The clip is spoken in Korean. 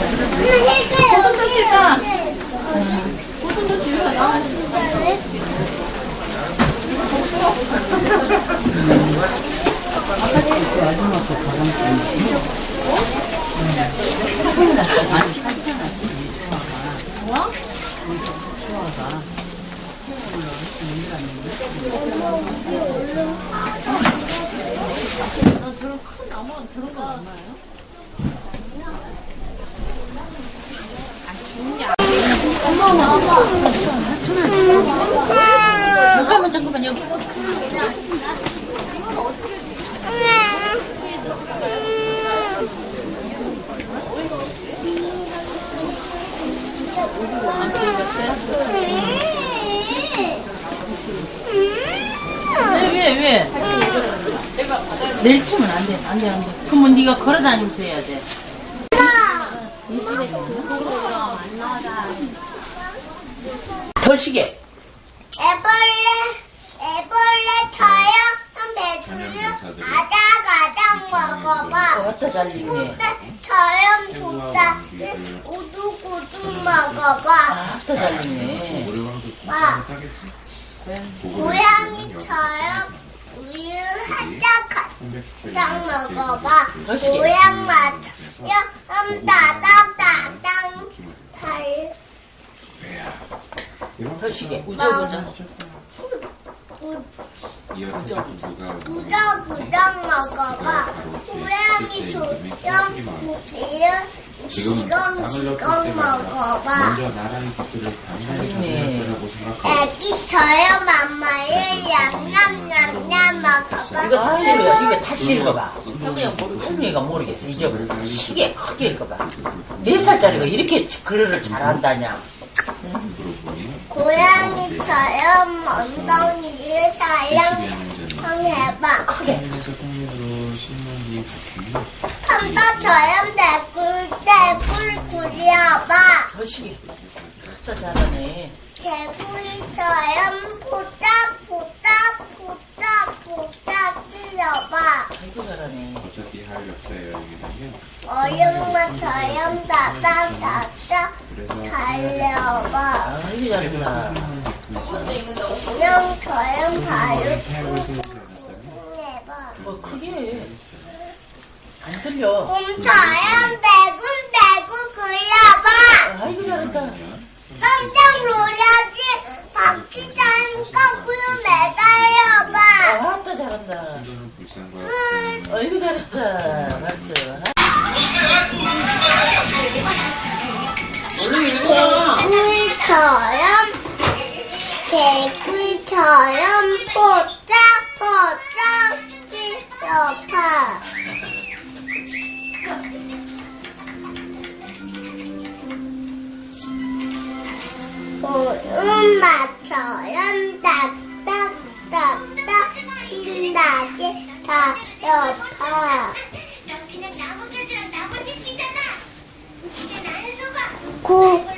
고슴도 칠까? 고슴도 칠까? 나 저런 큰 나무는 저런 거 얼마예요? 잠깐만 잠깐만 여기? 왜 왜 왜? 내일 치면 안 돼, 안 돼, 안 돼. 그러면 네가 걸어 다니면서 해야 돼. 더 시게. 애벌레, 애벌레 저요, 한 배추요, 아작아작 먹어봐. 왔다 잘리네. 저염 조다, 우두구두 먹어봐. 왔다 잘리네. 봐, 고양이처럼 우유 한짝 한짝 먹어봐. 멋있게. 고양 달. 더 시게. 우저우저. 부적부적 먹어봐. 지금 지금 먹어봐. 나라의 것들을 당연히 가져갈 거라고 생각하고 애기 저요 맘마의 얌얌얌얌 먹어봐. 이거 다시 읽어. 입에 다시 읽어봐. 현미가 모르겠어. 잊어버렸어. 시계 크게 읽어봐. 네 살짜리가 이렇게 글을 잘한다냐. 고양이 처럼 엉덩이를 사양 해봐. 크게. 판다처럼 대굴 대굴 그려봐. 더 시게. 왔다 잘하네. 개구리처럼 보닥보닥 보닥 보닥 찔러봐. 아이고 잘하네. 어차피 할 역사에 여기라면 어영마처럼 다다 다다 달려봐. 아이고 잘한다. 인형처럼 발을 태양을 생각하셨어요? 해봐. 뭐 크게 해. 안 들려. 곰처럼 대굴대굴 그려봐. 아이고 잘한다. 깜짝 놀라 잘한다. 신도는 불쌍과 걱정이 아이고 잘한다. 맞죠. 개구리처럼 개구리처럼 포짝포짝 뛰어봐. 오른마처럼 딱딱딱딱 신나게 달려봐. 여기는